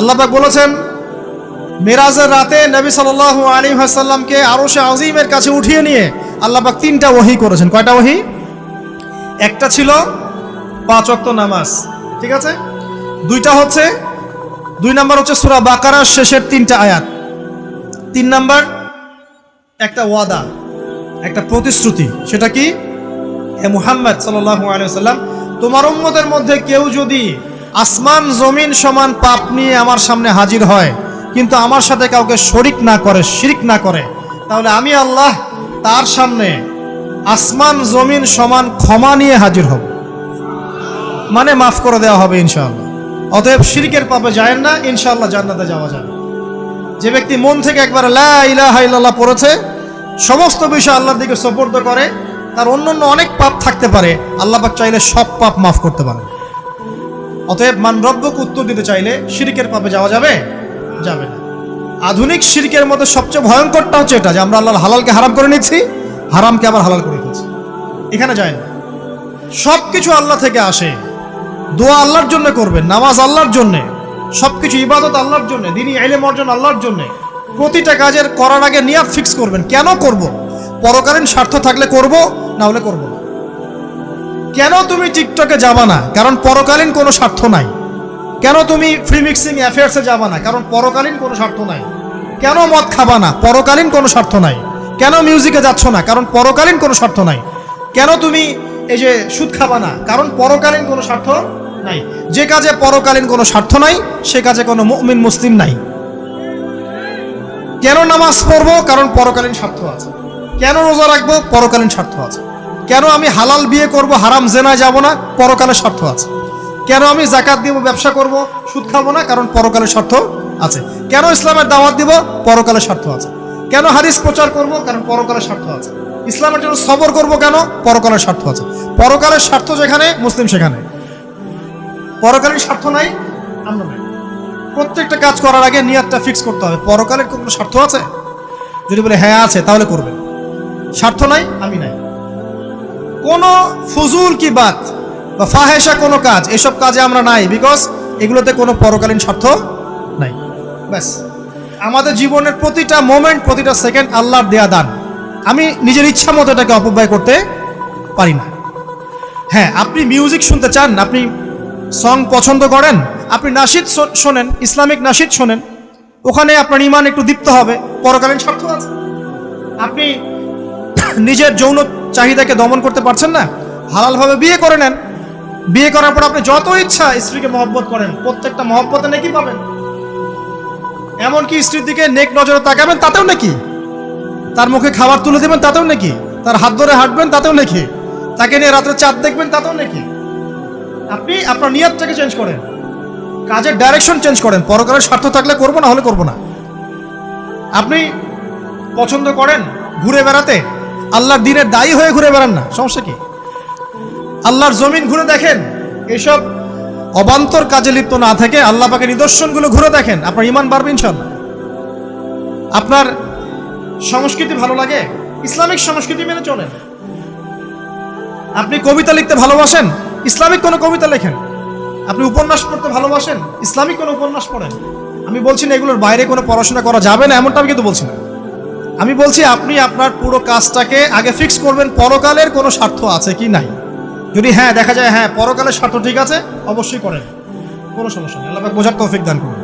আল্লাপাক বলেছেন, মেরাজের রাতে নবী সাল আলী হাসাল্লামকে আরও সে আজিমের কাছে উঠিয়ে নিয়ে আল্লাপাক তিনটা ওহি করেছেন। কয়টা ওহি একটা ছিল পাঁচ অক্ত নামাজ, ঠিক আছে? দুইটা হচ্ছে, দুই নাম্বার হচ্ছে সুরা বাকারার শেষের তিনটা আয়াত। তিন নাম্বার, একটা ওয়াদা, একটা প্রতিশ্রুতি, সেটা কি? হে মুহাম্মদ আলাইহি সাল্লাম তোমার উম্মতের মধ্যে কেউ যদি আসমান জমিন সমান পাপ নিয়ে আমার সামনে হাজির হয়। কিন্তু আমার সাথে কাউকে শরিক না করে, শিরিক না করে। তাহলে আমি আল্লাহ তার সামনে আসমান জমিন সমান ক্ষমা নিয়ে হাজির হব। মানে মাফ করে দেওয়া হবে ইনশাআল্লাহ। অতএব শিরিকের পাপে যায় না, ইনশাআল্লাহ জান্নাতে যাওয়া যাবে। যে ব্যক্তি মন থেকে একবার লা ইলাহা ইল্লাল্লাহ পড়েছে, সমস্ত বিষয় আল্লাহর দিকে সোপর্দ করে, তার অন্য অন্য অনেক পাপ থাকতে পারে। আল্লাহ পাক চাইলে সব পাপ মাফ করতে পারে অতএব মান রব্বকে উত্তর দিতে চাইলে শিরিকের পাপে যাওয়া যাবে? যাবে না। আধুনিক শিরিকের মধ্যে সবচেয়ে ভয়ঙ্করটা হচ্ছে এটা, যে আমরা আল্লাহর হালালকে হারাম করে নিচ্ছি হারামকে আবার হালাল করে দিচ্ছি এখানে যায় না। সব কিছু আল্লাহ থেকে আসে। দোয়া আল্লাহর জন্য করবেন, নামাজ আল্লাহর জন্য, সবকিছু ইবাদত আল্লাহর জন্য দিনই এলেম অর্জন আল্লাহর জন্য। প্রতিটা কাজের করার আগে নিয়াত ফিক্স করবেন। কেন করব? পরকালীন স্বার্থ থাকলে করব, না হলে করব না। কেন তুমি টিকটকে যাবা না? কারণ পরকালীন কোনো স্বার্থ নাই। কেন তুমি ফ্রি মিক্সিং অ্যাফেয়ার্সে যাবা না? কারণ পরকালীন কোনো স্বার্থ নাই। কেন মদ খাবা না? পরকালীন কোনো স্বার্থ নাই। কেন মিউজিকে যাচ্ছ না? কারণ পরকালীন কোনো স্বার্থ নাই। কেন তুমি এই যে সুদ খাবা না? কারণ পরকালীন কোনো স্বার্থ নাই। যে কাজে পরকালীন কোনো স্বার্থ নাই, সে কাজে কোনো মুমিন, মুসলিম নাই। কেন নামাজ পড়ব? কারণ পরকালীন স্বার্থ আছে। কেন রোজা রাখব? পরকালীন স্বার্থ আছে। কেন আমি হালাল বিয়ে করব, হারাম জেনা যাব না? পরকালের স্বার্থ আছে। কেন আমি জাকাত দিব, ব্যবসা করব, সুদ খাব না? কারণ পরকালের স্বার্থ আছে। কেন ইসলামের দাওয়াত দিব, পরকালের স্বার্থ আছে। কেন হারিস প্রচার করব, কারণ পরকালের স্বার্থ আছে। ইসলামের জন্য সবর করব কেন, পরকালের স্বার্থ আছে। পরকালের স্বার্থ যেখানে, মুসলিম সেখানে। পরকালীন স্বার্থ নাই, আমরা নাই। প্রত্যেকটা কাজ করার আগে নিয়াতটা ফিক্স করতে হবে। পরকালের কোনো স্বার্থ আছে? যদি বলে হ্যাঁ আছে, তাহলে করবেন। স্বার্থ নাই, আমি নাই। কোনো ফুজুল কি বাত বা ফাহেসা কোনো কাজ, এসব কাজে আমরা নাই বিকজ এগুলোতে কোনো পরকালীন স্বার্থ নাই। ব্যাস। আমাদের জীবনের প্রতিটা মোমেন্ট প্রতিটা সেকেন্ড আল্লাহর দেয়া দান। আমি নিজের ইচ্ছা মতো এটাকে অপব্যয় করতে পারি না। হ্যাঁ আপনি মিউজিক শুনতে চান, আপনি সং পছন্দ করেন, আপনি নাসিদ শোনেন, ইসলামিক নাসিদ শোনেন, ওখানে আপনার ইমান একটু দীপ্ত হবে, পরকালীন স্বার্থ আছে। আপনি নিজের যৌন চাহিদাকে দমন করতে পারছেন না? হালালভাবে বিয়ে করে নেন। বিয়ে করার পর আপনি যত ইচ্ছা স্ত্রীকে মহব্বত করেন, প্রত্যেকটা মহব্বতে নাকি পাবেন। এমনকি স্ত্রীর দিকে নেক নজরে তাকাবেন, তাতেও নাকি? তার মুখে খাবার তুলে দেবেন, তাতেও নাকি? তার হাত ধরে হাঁটবেন, তাতেও নাকি? তাকে নিয়ে রাত্রে চাঁদ দেখবেন, তাতেও নাকি? আপনি আপনার নিয়তটাকে চেঞ্জ করেন। কাজের ডাইরেকশন চেঞ্জ করেন। পরকালের স্বার্থ থাকলে করব, না হলে করব না। আপনি পছন্দ করেন ঘুরে বেড়াতে? আল্লাহর দিনের দায়ী হয়ে ঘুরে বেড়ান না। সমস্যা কি? আল্লাহর জমিন ঘুরে দেখেন, এসব অবান্তর কাজে লিপ্ত না থেকে আল্লাহ পাকে নিদর্শনগুলো ঘুরে দেখেন। আপনার ইমান বাড়বে ইনশাল্লাহ আপনার সংস্কৃতি ভালো লাগে? ইসলামিক সংস্কৃতি মেনে চলেন। আপনি কবিতা লিখতে ভালোবাসেন? ইসলামিক কোনো কবিতা লেখেন? আপনি উপন্যাস পড়তে ভালোবাসেন? ইসলামিক কোনো উপন্যাস পড়েন? আমি বলছি না এগুলোর বাইরে কোনো পড়াশোনা করা যাবে না, এমনটা আমি কিন্তু বলছি না। আমি বলছি, আপনি আপনার পুরো কাজটাকে আগে ফিক্স করবেন, পরকালের কোনো স্বার্থ আছে কি নাই? যদি হ্যাঁ দেখা যায় হ্যাঁ পরকালের স্বার্থ ঠিক আছে, অবশ্যই করেন। কোনো সমস্যা নেই, আল্লাহ বোঝার তৌফিক দান করুন।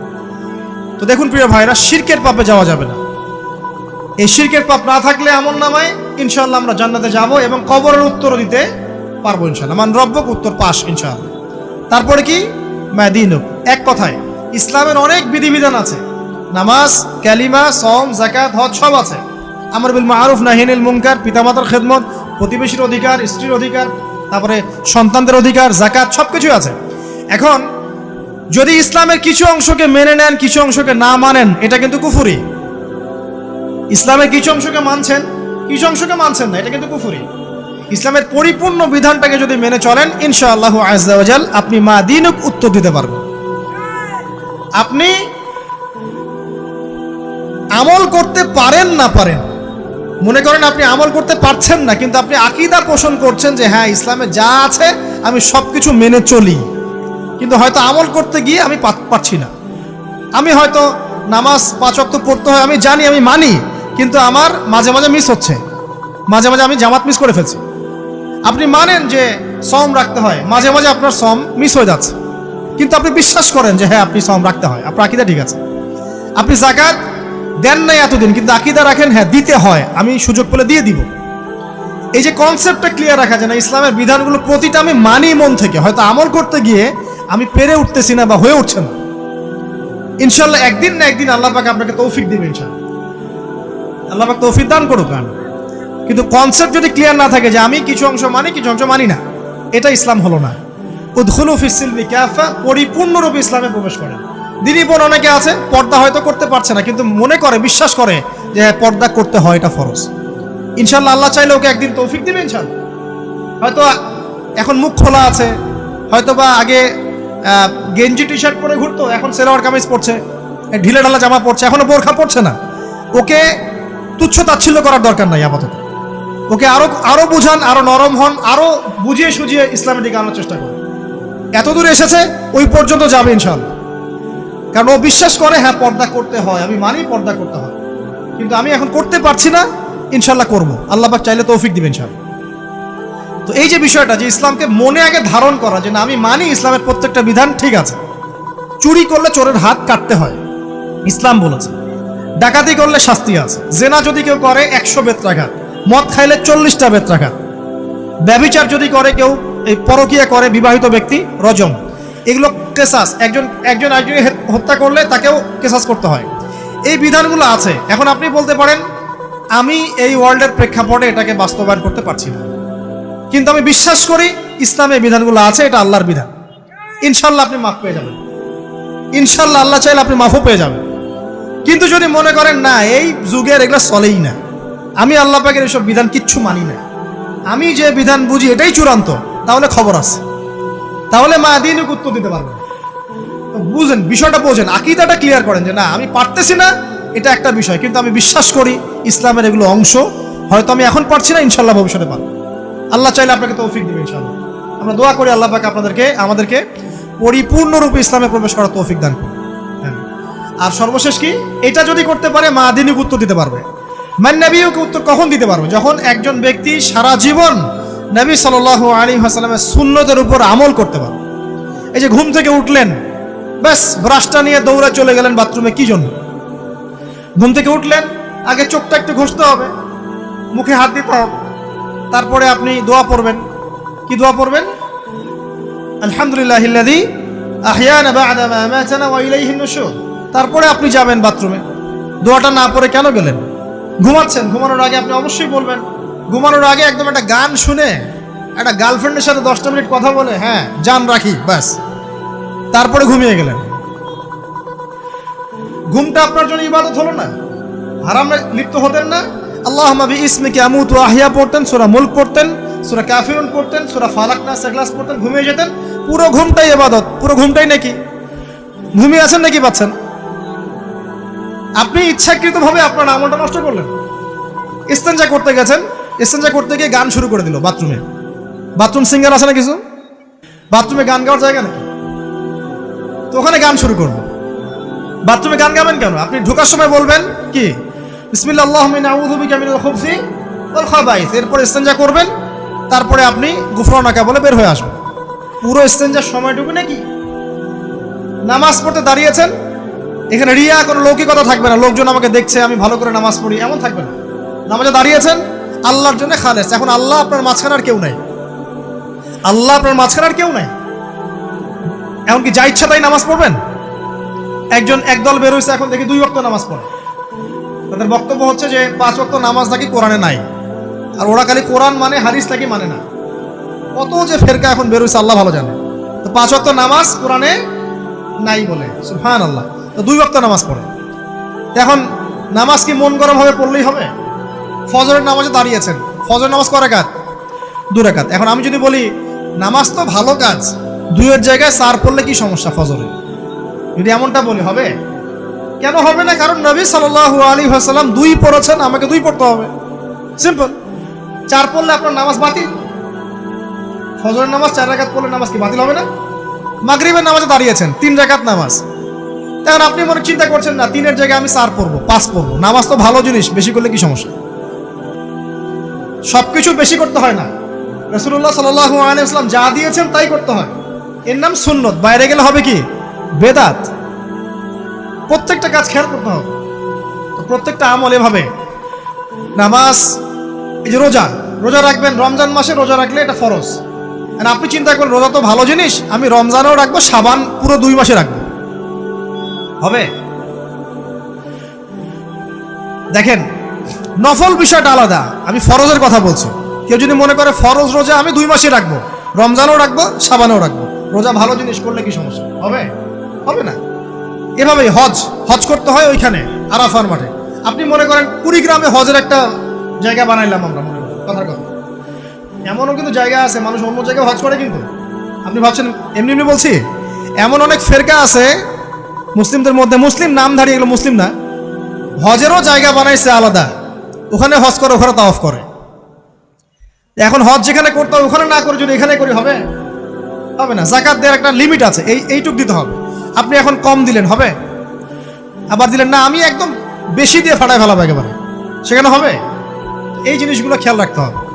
তো দেখুন, প্রিয় ভাইরা, শিরকের পাপে যাওয়া যাবে না। এই শিরকের পাপ না থাকলে এমন নামায় ইনশাল্লাহ আমরা জান্নাতে যাব এবং কবরের উত্তর দিতে পারব ইনশাল্লাহ মান রব্বক, উত্তর পাস ইনশাল্লাহ তারপরে কি? ম্যাদিনুক এক কথায়, ইসলামের অনেক বিধিবিধান আছে। নামাজ ক্যালিমা সম জাকাত হজ, সব আছে। আমার বিল মারুফ নাহিনুল মুনকার, পিতামাতার খেদমত, প্রতিবেশীর অধিকার, স্ত্রীর অধিকার, তারপরে সন্তানদের অধিকার জাকাত সব কিছুই আছে। এখন, যদি ইসলামের কিছু অংশকে মেনে নেন, কিছু অংশকে না মানেন, এটা কিন্তু কুফুরি। ইসলামের কিছু অংশকে মানছেন, কিছু অংশকে মানছেন না, এটা কিন্তু কুফুরি। ইসলামের পরিপূর্ণ বিধানটাকে যদি মেনে চলেন, ইনশাআল্লাহ আজাল আপনি মা দিনুক উত্তর দিতে পারবেন। আপনি আমল করতে পারেন না পারেন। মনে করেন আপনি আমল করতে পারছেন না, কিন্তু আপনি আকিদা পোষণ করছেন যে হ্যাঁ ইসলামে যা আছে আমি সব কিছু মেনে চলি। কিন্তু হয়তো আমল করতে গিয়ে আমি পারছি না। আমি হয়তো নামাজ পাঁচ অক্ত পড়তে হয়, আমি জানি, আমি মানি, কিন্তু আমার মাঝে মাঝে মিস হচ্ছে। মাঝে মাঝে আমি জামাত মিস করে ফেলছি। আপনি মানেন যে সম রাখতে হয়, মাঝে মাঝে আপনার সম মিস হয়ে যাচ্ছে। কিন্তু আপনি বিশ্বাস করেন যে হ্যাঁ আপনি সম রাখতে হয়, আপনার আকিদা ঠিক আছে। আপনি জাকাত দেন নাই এতদিন, কিন্তু আকিদা রাখেন হ্যাঁ দিতে হয়। আমি সুযোগ পেলে দিয়ে দিব। এই যে কনসেপ্টটা ক্লিয়ার রাখা যায় না, ইসলামের বিধানগুলো প্রতিটা আমি মানি মন থেকে। হয়তো আমল করতে গিয়ে আমি পেরে উঠতেছি না বা হয়ে উঠছে না। ইনশাল্লাহ একদিন না একদিন আল্লাহ পাক আপনাকে তৌফিক দিবে ইনশাল্লাহ। আল্লাহ পাক তৌফিক দান করুক আমি কিন্তু কনসেপ্ট যদি ক্লিয়ার না থাকে যে আমি কিছু অংশ মানি, কিছু অংশ মানি না, এটা ইসলাম হলো না। উদ্খুলু ফিসিলমি ক্যাফা পরিপূর্ণরূপে ইসলামে প্রবেশ করে দিনী বোন অনেকে আছে পর্দা হয়তো করতে পারছে না কিন্তু মনে করে বিশ্বাস করে যে হ্যাঁ, পর্দা করতে হয় এটা ফরজ। ইনশাল্লাহ আল্লাহ চাইলে ওকে একদিন তৌফিক দিবে ইনশাল্লাহ হয়তো এখন মুখ খোলা আছে হয়তো বা আগে গেঞ্জি টি শার্ট পরে ঘুরতো এখন সেলোয়ার কামিজ পরছে ঢিলে ঢালা জামা পরছে এখনও বোরখা পরছে না। ওকে তুচ্ছ তাচ্ছিল্য করার দরকার নাই আপাতত। ওকে আরও আরও বুঝান আরও নরম হন আরও বুঝিয়ে সুঝিয়ে ইসলামের দিকে আনার চেষ্টা করুন। এত দূর এসেছে ওই পর্যন্ত যাবে ইনশাল্লাহ কারণ ও বিশ্বাস করে হ্যাঁ পর্দা করতে হয়। আমি মানি পর্দা করতে হয়। কিন্তু আমি এখন করতে পারছি না ইনশাল্লাহ করব। আল্লাহ পাক চাইলে তৌফিক দিবেন ইনশাল্লাহ তো এই যে বিষয়টা, যে ইসলামকে মনে আগে ধারণ করা, যে না, আমি মানি ইসলামের প্রত্যেকটা বিধান, ঠিক আছে। চুরি করলে চোরের হাত কাটতে হয়। ইসলাম বলেছে। ডাকাতি করলে শাস্তি আছে। জেনা যদি কেউ করে, একশো বেত্রাঘাত। মদ খাইলে চল্লিশটা বেত্রাঘাত। ব্যবিচার যদি করে কেউ, এই পরকিয়া করে বিবাহিত ব্যক্তি, রজম। এগুলো কেসাস। একজন একজন একজনকে হে- হত্যা করলে তাকেও কেসাস করতে হয়। এই বিধানগুলো আছে। এখন আপনি বলতে পারেন, আমি এই ওয়ার্ল্ডের প্রেক্ষাপটে এটাকে বাস্তবায়ন করতে পারছি না। কিন্তু আমি বিশ্বাস করি ইসলামের বিধানগুলো আছে, এটা আল্লাহর বিধান। ইনশাল্লাহ আপনি মাফ পেয়ে যাবেন। ইনশাল্লাহ আল্লাহ চাইলে আপনি মাফও পেয়ে যাবেন। কিন্তু যদি মনে করেন, না, এই যুগের এগুলো চলেই না। আমি আল্লাহ পাকের এসব বিধান কিচ্ছু মানি না। আমি যে বিধান বুঝি এটাই চূড়ান্ত। তাহলে খবর আছে। তাহলে মা দিন উত্তর দিতে পারবেন তো বুঝেন, বিষয়টা বোঝেন, আকিদাটা ক্লিয়ার করেন যে না, আমি পারতেছি না, এটা একটা বিষয়, কিন্তু আমি বিশ্বাস করি ইসলামের এগুলো অংশ, হয়তো আমি এখন পারছি না, ইনশাল্লাহ ভবিষ্যতে পারব। আল্লাহ চাইলে আপনাকে তৌফিক দিবে, ইনশাল্লাহ। আমরা দোয়া করি আল্লাহ পাক আপনাদেরকে, আমাদেরকে পরিপূর্ণরূপে ইসলামে প্রবেশ করার তৌফিক দান করুন। হ্যাঁ। আর সর্বশেষ কি? এটা যদি করতে পারে, মা দিনিক উত্তর দিতে পারবে। মান নবীকে উত্তর কখন দিতে পারবে? যখন একজন ব্যক্তি সারা জীবন নবী সাল আলী হাসালামের সুন্নতের উপর আমল করতে পারবে। এই যে ঘুম থেকে উঠলেন ব্যাস, ব্রাশটা নিয়ে দৌড়ে চলে গেলেন বাথরুমে, কি জন্য? ঘুম থেকে উঠলেন, আগে চোখটা একটু ঘষতে হবে, মুখে হাত দিতে হবে, তারপরে আপনি দোয়া পড়বেন। কি দোয়া পড়বেন? আলহামদুলিল্লাহ তারপরে আপনি যাবেন বাথরুমে। দোয়াটা না পড়ে কেন গেলেন? ঘুমাচ্ছেন, ঘুমানোর আগে আপনি অবশ্যই বলবেন, ঘুমানোর আগে একদম একটা গান শুনে, একটা গার্লফ্রেন্ডের সাথে দশটা মিনিট কথা বলে হ্যাঁ জান রাখি, ব্যাস। তারপরে ঘুমিয়ে গেলেন। ঘুমটা আপনার জন্য ইবাদত হলো না? হারামে লিপ্ত হতেন না? আল্লাহ মাবি ইসমিকে আমুত আহিয়া পড়তেন, সোরা মুল্ক পড়তেন, সোরা কাফিরুন পড়তেন, সোরা ফালাক না সেগলাস পড়তেন, ঘুমিয়ে যেতেন। পুরো ঘুমটাই ইবাদত, পুরো ঘুমটাই নাকি? ঘুমিয়ে আছেন নাকি পাচ্ছেন? আপনি ইচ্ছাকৃতভাবে আপনার আমলটা নষ্ট করলেন। ইস্তেঞ্জা করতে গেছেন, ইস্তেঞ্জা করতে গিয়ে গান শুরু করে দিল, বাথরুমে। বাথরুম সিঙ্গার আছে না কিছু? বাথরুমে গান গাওয়ার জায়গা নাকি? তো ওখানে গান শুরু করব। বাথরুমে গান গাবেন কেন? আপনি ঢোকার সময় বলবেন কি? বিসমিল্লাহ আল্লাহ আউযু বিকা মিনাল খুবসি ওয়াল খাবাইস। এরপর ইস্তেঞ্জা করবেন, তারপরে আপনি গুফরানাকা বলে বের হয়ে আসবেন। পুরো ইস্তেঞ্জার সময়টুকু নাকি? নামাজ পড়তে দাঁড়িয়েছেন? এখানে রিয়া, কোনো লৌকিকতা থাকবে না। লোকজন আমাকে দেখছে, আমি ভালো করে নামাজ পড়ি, এমন থাকবে না। নামাজে দাঁড়িয়েছেন? আল্লাহর জন্য খালেস। এখন আল্লাহ আপনার মাঝখানে আর কেউ নাই। আল্লাহ আপনার মাঝখানে আর কেউ নাই। এমনকি যা ইচ্ছা তাই নামাজ পড়বেন? একজন একদল বের হয়েছে এখন দেখি দুই ওয়াক্ত নামাজ পড়ে। তাদের বক্তব্য হচ্ছে যে পাঁচ ওয়াক্ত নামাজ নাকি কোরআনে নাই। আর ওরা খালি কোরআন মানে হাদিস নাকি মানে না। কত যে ফেরকা এখন বের হয়েছে আল্লাহ ভালো জানে। তো পাঁচ ওয়াক্ত নামাজ কোরআনে নাই বলে। সুফান আল্লাহ তো দুই ওয়াক্ত নামাজ পড়ে। এখন নামাজ কি মন গরম হবে পড়লেই হবে? ফজরের নামাজে দাঁড়িয়েছেন। ফজর নামাজ করে কাজ দু রেখাত এখন আমি যদি বলি, নামাজ তো ভালো কাজ দুইয়ের জায়গায় চার পড়লে কি সমস্যা ফজরে? যদি এমনটা বলি, হবে? কেন হবে না? কারণ নবী সাল্লাল্লাহু আলী হাসাল্লাম দুই পড়েছেন, আমাকে দুই পড়তে হবে। সিম্পল চার পড়লে আপনার নামাজ বাতিল। ফজরের নামাজ চার রাকাত পড়লে নামাজ কি বাতিল হবে না? মাগরিবের নামাজে দাঁড়িয়েছেন, তিন রাকাত নামাজ। এখন আপনি মনে চিন্তা করছেন, না, তিনের জায়গায় আমি চার পড়ব, পাঁচ পড়ব। নামাজ তো ভালো জিনিস, বেশি করলে কি সমস্যা? সব কিছু বেশি করতে হয় না। রসুল্লাহ সাল্লাম যা দিয়েছেন তাই করতে হয়। এর নাম সুন্নত। বাইরে গেলে হবে কি? বেদাত। প্রত্যেকটা কাজ খেয়াল করতে হবে। তো প্রত্যেকটা আমল এভাবে। নামাজ, এই যে রোজা রোজা রাখবেন, রমজান মাসে রোজা রাখলে এটা ফরজ। আর আপনি চিন্তা করেন, রোজা তো ভালো জিনিস, আমি রমজানেও রাখব, সাবান পুরো দুই মাসে রাখব। হবে? দেখেন, নফল বিষয়টা আলাদা, আমি ফরজের কথা বলছি। কেউ যদি মনে করে ফরজ রোজা আমি দুই মাসে রাখব, রমজানও রাখব, সাবানও রাখব। রোজা ভালো জিনিস করলে কি সমস্যা? হবে? হবে না। এভাবেই হজ হজ করতে হয় ওইখানে, আরাফার মাঠে। আপনি মনে করেন কুড়িগ্রামে হজের একটা জায়গা বানাইলাম আমরা, মনে করেন, কথার কথা। এমনও কিন্তু জায়গা আছে, মানুষ অন্য জায়গায় হজ করে কিন্তু। আপনি ভাবছেন, এমনি এমনি বলছি? এমন অনেক ফেরকা আছে, মুসলিমদের মধ্যে, মুসলিম নাম দাঁড়িয়ে এগুলো মুসলিম না। হজেরও জায়গা বানাইছে আলাদা। ওখানে হজ করে, ওখানে তা অফ করে। এখন হজ যেখানে করতে হবে ওখানে না করে যদি এখানে করি, হবে? হবে না। জাকাত দেওয়ার একটা লিমিট আছে। এই, এইটুক দিতে হবে। আপনি এখন কম দিলেন, হবে? আবার দিলেন, না, আমি একদম বেশি দিয়ে ফাটায় ফেলাবো একেবারে। সেখানে হবে? এই জিনিসগুলো খেয়াল রাখতে হবে।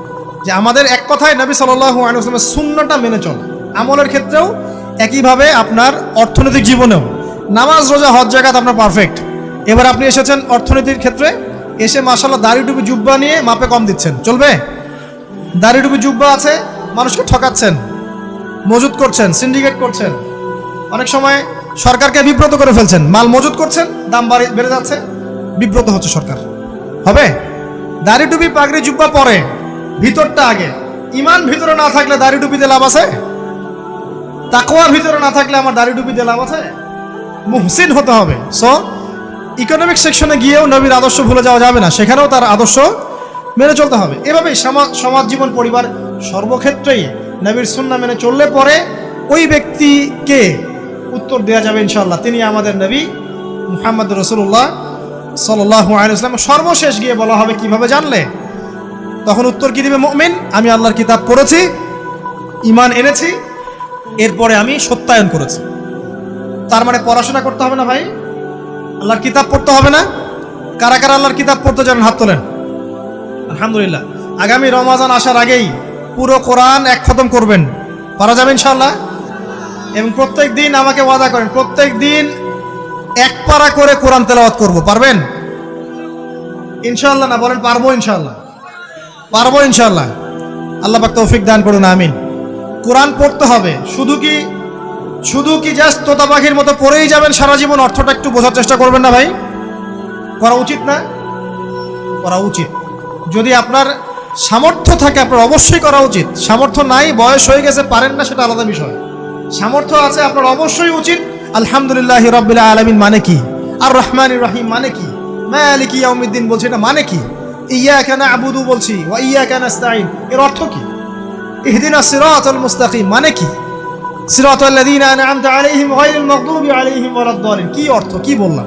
যে আমাদের এক কথায় নবী সাল্লামের শূন্যটা মেনে চল। আমলের ক্ষেত্রেও একইভাবে আপনার অর্থনৈতিক জীবনেও। নামাজ, রোজা, হজ জায়গাত আপনার পারফেক্ট এবার আপনি এসেছেন অর্থনীতির ক্ষেত্রে, এসে মাসাল্লাহ দাড়ি টুপি জুব্বা নিয়ে মাপে কম দিচ্ছেন। চলবে? দাড়ি টুপি জুব্বা আছে, মানুষকে ঠকাচ্ছেন। মজুত করছেন সিন্ডিকেট করছেন। অনেক সময় সরকারকে বিব্রত করে ফেলছেন। মাল মজুত করছেন, দাম বাড়ি, বেড়ে যাচ্ছে, বিব্রত হচ্ছে সরকার। হবে? দাড়ি টুপি পাগড়ি জুব্বা পরে, ভিতরটা আগে। ইমান ভিতরে না থাকলে দাড়ি টুপিতে লাভ আছে? তাকোয়া ভিতরে না থাকলে আমার দাড়ি টুপিতে লাভ আছে? মুহসিন হতে হবে। সো ইকোনমিক সেকশনে গিয়েও নবীর আদর্শ ভুলে যাওয়া যাবে না। সেখানেও তার আদর্শ মেনে চলতে হবে। এভাবেই সমাজ সমাজ জীবন, পরিবার সর্বক্ষেত্রেই নবীর সুন্না মেনে চললে পরে ওই ব্যক্তিকে উত্তর দেওয়া যাবে ইনশাল্লাহ তিনি আমাদের নবী মুহাম্মদ রসুল্লাহ সাল্লাহ আলাইসলাম সর্বশেষ গিয়ে বলা হবে কীভাবে জানলে? তখন উত্তর কী দিবে মুমিন? আমি আল্লাহর কিতাব পড়েছি ইমান এনেছি, এরপরে আমি সত্যায়ন করেছি। তার মানে পড়াশোনা করতে হবে না ভাই? আল্লাহর কিতাব পড়তে হবে না? কারা কারা আল্লাহর কিতাব পড়তে জানেন? হাত তোলেন। আলহামদুলিল্লাহ। আগামী রমাজান আসার আগেই পুরো কোরআন এক খতম করবেন। পারা যাবে ইনশাল্লাহ এবং প্রত্যেক দিন আমাকে ওয়াদা করেন, প্রত্যেক দিন এক পারা করে কোরআন তেলাওয়াত করব। পারবেন? ইনশাল্লাহ না, বলেন পারব ইনশাল্লাহ পারব ইনশাল্লাহ আল্লাহ পাক তৌফিক দান করুন, আমিন। কোরআন পড়তে হবে। শুধু কি শুধু কি জাস্ট তোতা পাখির মতো পড়েই যাবেন সারা জীবন? অর্থটা একটু বোঝার চেষ্টা করবেন না ভাই? করা উচিত না? করা উচিত। যদি আপনার সামর্থ্য থাকে আপনার অবশ্যই করা উচিত। সামর্থ্য নাই, বয়স হয়ে গেছে, পারেন না, সেটা আলাদা বিষয়। সামর্থ্য আছে, আপনার অবশ্যই উচিত। আলহামদুলিল্লাহ রবিল্লা আলমিন মানে কি? আর রহমান রহিম মানে কি? মালিক ইয়াউমিদ্দিন বলছে, এটা মানে কি? ইয়া কেন আবুদু বলছি, ওয়া ইয়া কেন আস্তাইন এর অর্থ কি? ইহদিনা সিরাতাল মুস্তাকিম মানে কি? সিরাতাল্লাযীনা আনআমতা আলাইহিম গায়রিল মাগদুবি আলাইহিম ওয়ালাদ-দালিন কি অর্থ? কি বললাম?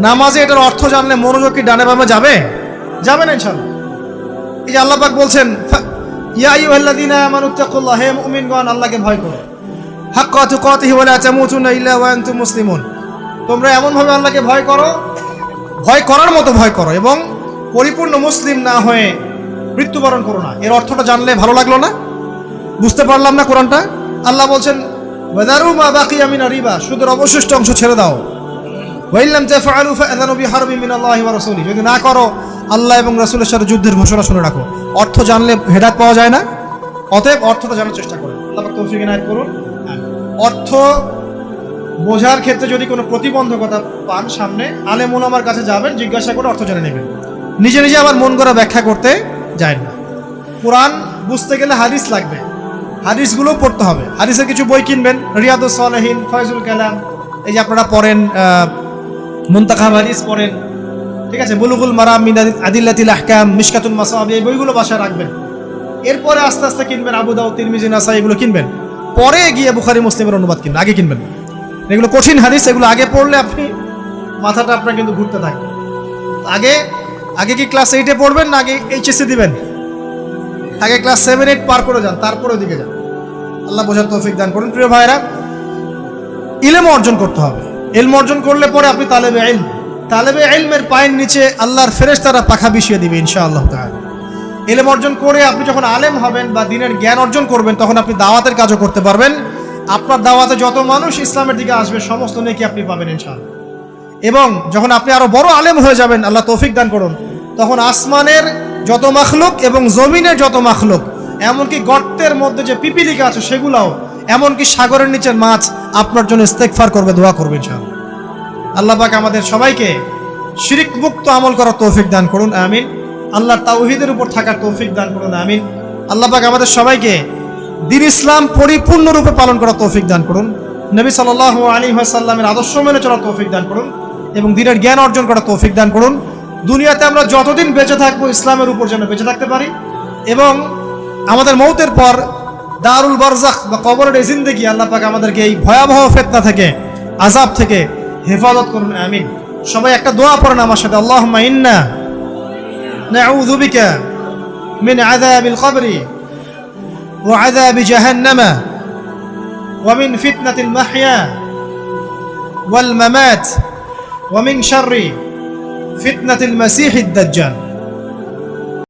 নামাজে এটার অর্থ জানলে মনোযোগ কি ডানে বামে যাবে? যাবে না ইনশাআল্লাহ। এই যে আল্লাহ পাক বলছেন হে মুমিনগণ, আল্লাহকে ভয় করো। হাক্কা তুকাতিহি ওয়া লা তামুতুনা ইল্লা ওয়া আনতুম মুসলিমুন। তোমরা এমন ভাবে আল্লাহকে ভয় করো, ভয় করার মতো ভয় করো এবং পরিপূর্ণ মুসলিম না হয়ে মৃত্যুবরণ করো না। এর অর্থটা জানলে ভালো লাগল না? বুঝতে পারলাম না কোরআনটা? আল্লাহ বলছেন, ওয়াদারু মা বাকিয়া মিনা রিবা সুদের অবশিষ্ট অংশ ছেড়ে দাও। ওয়াইল্লাম তাফআলু ফাআযানু বিহারবি মিনাল্লাহি ওয়া রাসূলি যদি না করো আল্লাহ এবং রাসূলের সাথে যুদ্ধের ঘোষণা শুনে রাখো। অর্থ জানলে হেদায়েত পাওয়া যায় না। অতএব অর্থটা জানার চেষ্টা করুন আল্লাহ তৌফিক ইনায়েত করুন। অর্থ বোঝার ক্ষেত্রে যদি কোনো প্রতিবন্ধকতা পান সামনে, আলেম ওলামার কাছে যাবেন, জিজ্ঞাসা করে অর্থ জেনে নেবেন। নিজে নিজে আবার মন করা ব্যাখ্যা করতে যায় না। কোরআন বুঝতে গেলে হাদিস লাগবে। হাদিসগুলো পড়তে হবে। হাদিসের কিছু বই কিনবেন। রিয়াদুস ফয়জুল কালাম। এই যে আপনারা পড়েন মুন্তাখাব হাদিস পড়েন। ঠিক আছে, বুলুগুল মারাম মিন আদি- আদিল্লাতিল আহকাম মিশকাতুল মাসাবি এই বইগুলো বাসায় রাখবেন। এরপরে আস্তে আস্তে কিনবেন আবু দাউদ, তিরমিজি নাসা এগুলো কিনবেন। পরে গিয়ে বুখারি, মুসলিমের অনুবাদ কিনবেন, আগে কিনবেন। এগুলো কঠিন হাদিস, এগুলো আগে পড়লে আপনি মাথাটা আপনার কিন্তু ঘুরতে থাকে আগে আগে কি ক্লাস এইটে পড়বেন, না আগে এইচএসসি দিবেন? আগে ক্লাস সেভেন এইট পার করে যান, তারপরে দিকে যান। আল্লাহ বোঝার তৌফিক দান করুন, প্রিয় ভাইরা ইলেম অর্জন করতে হবে। এলম অর্জন করলে পরে আপনি তালেবে এলম তালেবে এলমের পায়ের নিচে আল্লাহর ফেরেশতারা পাখা বিষিয়ে দিবে, ইনশাআল্লাহ তাআলা। এলেম অর্জন করে আপনি যখন আলেম হবেন বা দিনের জ্ঞান অর্জন করবেন, তখন আপনি দাওয়াতের কাজও করতে পারবেন। আপনার দাওয়াতে যত মানুষ ইসলামের দিকে আসবে, সমস্ত নেকি আপনি পাবেন, ইনশাআল্লাহ। এবং যখন আপনি আরও বড় আলেম হয়ে যাবেন, আল্লাহ তৌফিক দান করুন, তখন আসমানের যত মাখলুক এবং জমিনের যত মাখলুক, এমনকি গর্তের মধ্যে যে পিপিলিকা আছে সেগুলাও, এমনকি সাগরের নিচের মাছ, আপনার জন্য ইস্তেকফার করবে, দোয়া করবে, ইনশাআল্লাহ। আল্লাহ পাক আমাদের সবাইকে শিরিক মুক্ত আমল করার তৌফিক দান করুন, আমিন। আল্লাহর তাওহিদের উপর থাকার তৌফিক দান করুন, আমিন। আল্লাহ পাক আমাদের সবাইকে দিন ইসলাম পরিপূর্ণরূপে পালন করার তৌফিক দান করুন। নবী সাল্লাহ আলী সাল্লামের আদর্শ মেনে চলার তৌফিক দান করুন এবং দিনের জ্ঞান অর্জন করার তৌফিক দান করুন। দুনিয়াতে আমরা যতদিন বেঁচে থাকব, ইসলামের উপর যেন বেঁচে থাকতে পারি। এবং আমাদের মৌতের পর দারুল বারজাখ বা কবরের এই জিন্দেগি আল্লাহ পাক আমাদেরকে এই ভয়াবহ ফেতনা থেকে আজাব থেকে হেফাজত করুন আমিন সবাই একটা দোয়া পড়েন আমার সাথে আল্লাহ ইন্না نعوذ بك من عذاب القبر وعذاب جهنم ومن فتنة المحيا والممات ومن شر فتنة المسيح الدجال